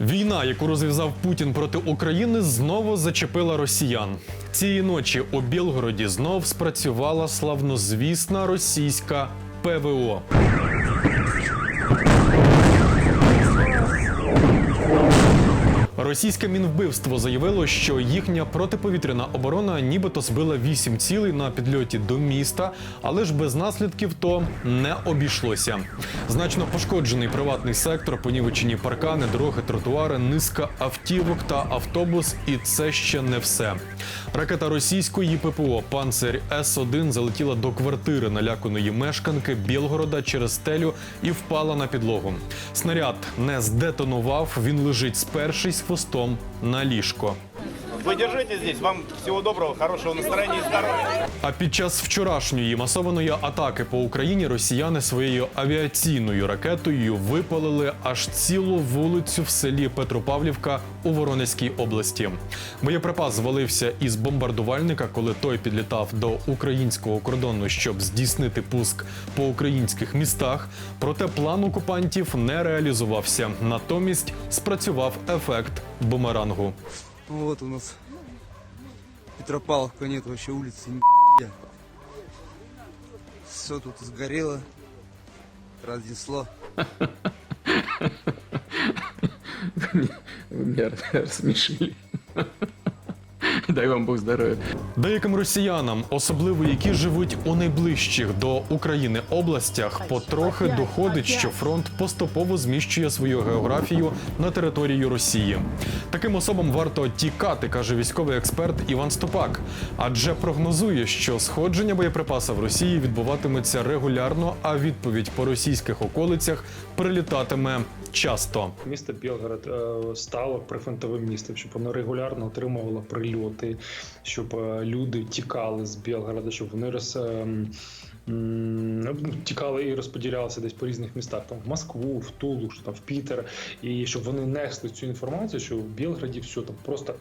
Війна, яку розв'язав Путін проти України, знову зачепила росіян. Цієї ночі у Білгороді знов спрацювала славнозвісна російська ПВО. Російське мінвбивство заявило, що їхня протиповітряна оборона нібито збила вісім цілей на підльоті до міста, але ж без наслідків то не обійшлося. Значно пошкоджений приватний сектор, понівечені паркани, дороги, тротуари, низка автівок та автобус. І це ще не все. Ракета російської ППО Панцирь С-1 залетіла до квартири наляканої мешканки Білгорода через стелю і впала на підлогу. Снаряд не здетонував. Він лежить спершись хвостом на ліжко. Вы держите здесь. Вам всего доброго, хорошего настроения и здоровья. А під час вчорашньої масованої атаки по Україні росіяни своєю авіаційною ракетою випалили аж цілу вулицю в селі Петропавлівка у Воронезькій області. Боєприпас звалився із бомбардувальника, коли той підлітав до українського кордону, щоб здійснити пуск по українських містах. Проте план окупантів не реалізувався. Натомість спрацював ефект бумерангу. Вот у нас Петропавловка нет вообще улицы ни Все тут сгорело, разнесло. Вы меня рассмешили. Дай вам Бог здоровья. Деяким росіянам, особливо які живуть у найближчих до України областях, потрохи доходить, що фронт поступово зміщує свою географію на територію Росії. Таким особам варто тікати, каже військовий експерт Іван Ступак, адже прогнозує, що сходження боєприпаса в Росії відбуватиметься регулярно, а відповідь по російських околицях прилітатиме часто. Місто Білгород е, стало прифронтовим містом, щоб воно регулярно отримувало прильоти, щоб е, люди тікали з Білгорода, щоб вони роз, е, м, ну, тікали і розподілялися десь по різних містах, там в Москву, в Тулу, що там в Пітер, і щоб вони несли цю інформацію, що в Білграді все там просто.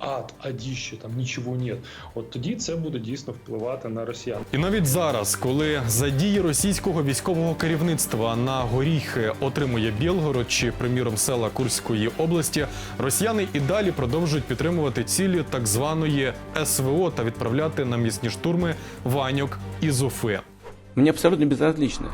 Ад, адіще, там нічого нет. От тоді це буде дійсно впливати на росіян. І навіть зараз, коли за дії російського військового керівництва на горіхи отримує Білгород чи, приміром, села Курської області, росіяни і далі продовжують підтримувати цілі так званої СВО та відправляти на місні штурми ваньок із Уфи. Мне абсолютно безразлично,